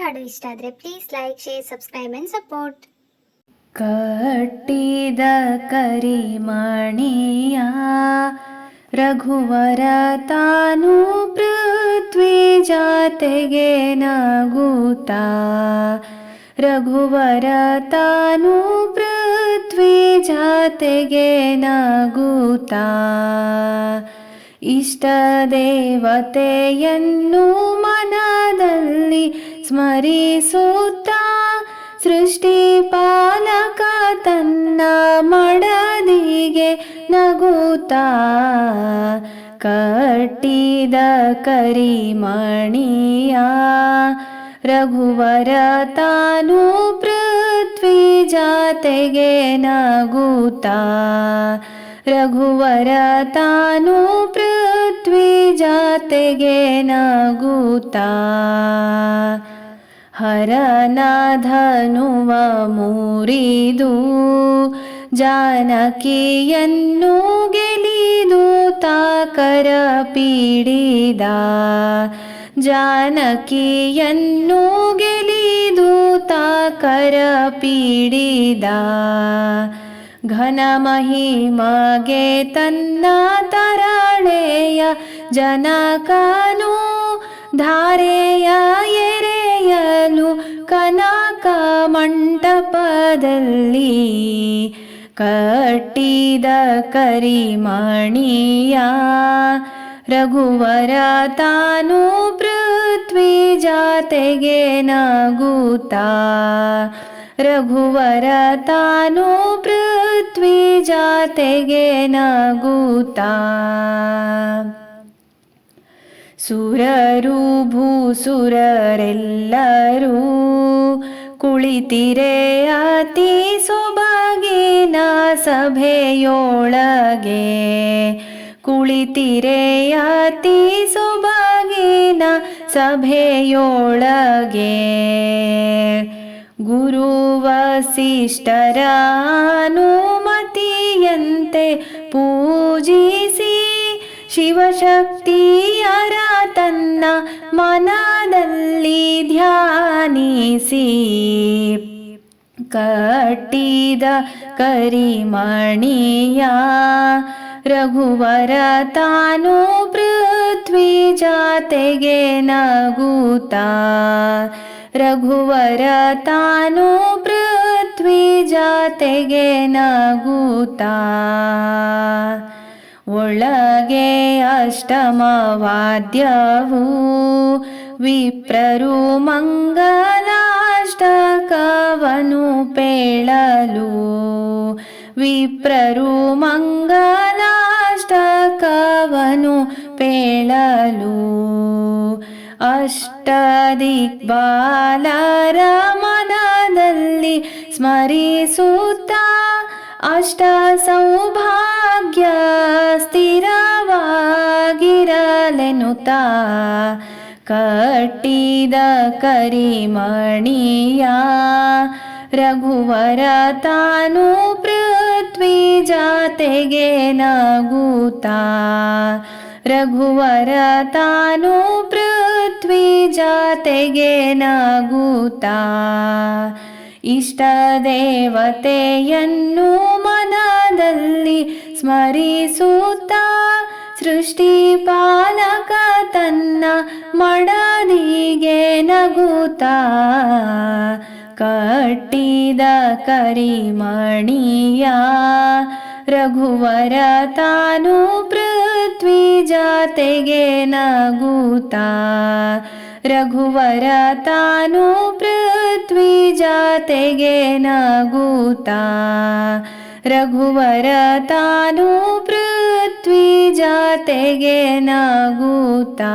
ಹಾಡು ಇಷ್ಟ ಆದರೆ please like share subscribe and support ಕಟ್ಟಿದ ಕರಿಮಣಿಯ ರಘುವರ ತಾನು ಪೃಥ್ವಿ ಜಾತೆಗೆ ನಗುತ್ತಾ. ರಘುವರ ತಾನು ಪೃಥ್ವಿ ಜಾತೆಗೆ ನಗುತ್ತಾ. ಇಷ್ಟ ದೇವತೆಯನ್ನು ಮನದಲ್ಲಿ ಸ್ಮರಿಸುತ್ತ ಸೃಷ್ಟಿ ಪಾಲಕ ತನ್ನ ಮಡದಿಗೆ ನಗುತ್ತ ಕಟ್ಟಿದ ಕರಿಮಣಿಯ ರಘುವರ ತಾನು ಪೃಥ್ವಿ ಜಾತೆಗೆ ನಗುತ್ತ, ರಘುವರ ತಾನು ಪೃಥ್ವಿ ಜಾತೆಗೆ ನಗುತ್ತಾ. ಹರನಾಧನುವ ಮುರಿದು ಜಾನಕಿಯನ್ನು ಗೆಲಿದು ತಾಕರ ಪೀಡಿದ. ಜಾನಕಿಯನ್ನು ಗೆಲಿದು ತಾಕರ ಪೀಡಿದ. ಘನ ಮಹಿಮಗೆ ತನ್ನ ತರಳೆಯ ಜನಕನು, ಧಾರೆಯ ಎರೆಯಲು ಕನಕ ಮಂಟಪದಲ್ಲಿ ಕಟ್ಟಿದ ಕರಿಮಣಿಯ ರಘುವರ ತಾನು ಪೃಥ್ವಿ ಜಾತೆಗೆ ನಗುತ್ತಾ, ರಘುವರ ತಾನು ಪೃಥ್ವಿ ಜಾತೆಗೆ ನಗುತ್ತಾ. ಸುರರು ಭೂಸುರರೆಲ್ಲರೂ ಕುಳಿತಿರೆ ಅತಿ ಸೊಬಗಿನ ಸಭೆಯೊಳಗೆ ಕುಳಿತಿರೆ ಅತಿ ಸೊಬಗಿನ ಸಭೆಯೊಳಗೆ ಗುರು ವಸಿಷ್ಠರ ಅನುಮತಿಯಂತೆ ಪೂಜಿಸಿ ಶಿವಶಕ್ತಿಯರ ತನ್ನ ಮನದಲ್ಲಿ ಧ್ಯಾನಿಸಿ ಕಟ್ಟಿದ ಕರಿಮಣಿಯ ರಘುವರ ತಾನು ಪೃಥ್ವಿ ಜಾತೆಗೆ ನಗುತ್ತಾ ರಘುವರ ತಾನು ಜಾತೆಗೆ ನಗುತ್ತಾ. ಒಳಗೆ ಅಷ್ಟಮವಾದ್ಯವು ವಿಪ್ರರು ಮಂಗಲಾಷ್ಟಕವನು ಪೇಳಲು. ವಿಪ್ರರು ಮಂಗಲಾಷ್ಟಕವನು ಪೇಳಲು. ಅಷ್ಟದಿಕ್ಬಾಲರ ಮನದಲ್ಲಿ ಸ್ಮರಿಸುತ್ತ ಅಷ್ಟ ಸೌಭಾಗ್ಯ ಸ್ಥಿರವಾಗಿರಲೆನುತ್ತಾ ಕಟ್ಟಿದ ಕರಿಮಣಿಯ ರಘುವರ ತಾನು ಪೃಥ್ವಿ ಜಾತೆಗೆ ನಗುತ್ತಾ ರಘುವರ ತಾನು ಪೃಥ್ವಿ ಜಾತೆಗೆ ನಗುತ್ತಾ ಇಷ್ಟ ದೇವತೆಯನ್ನು ಮನದಲ್ಲಿ ಸ್ಮರಿಸುತ್ತ ಸೃಷ್ಟಿ ಪಾಲಕ ತನ್ನ ಮಡದಿಗೆ ನಗುತ್ತಾ ಕಟ್ಟಿದ ಕರಿಮಣಿಯ ರಘುವರ ತಾನು ಪೃಥ್ವಿ ಜಾತೆಗೆ ನಗುತ್ತಾ. ರಘುವರ ತಾನು ಪೃಥ್ವಿ ಜಾತೆಗೆ ನಗುತ್ತಾ. ರಘುವರ ತಾನು ಪೃಥ್ವಿ ಜಾತೆಗೆ ನಗುತ್ತಾ.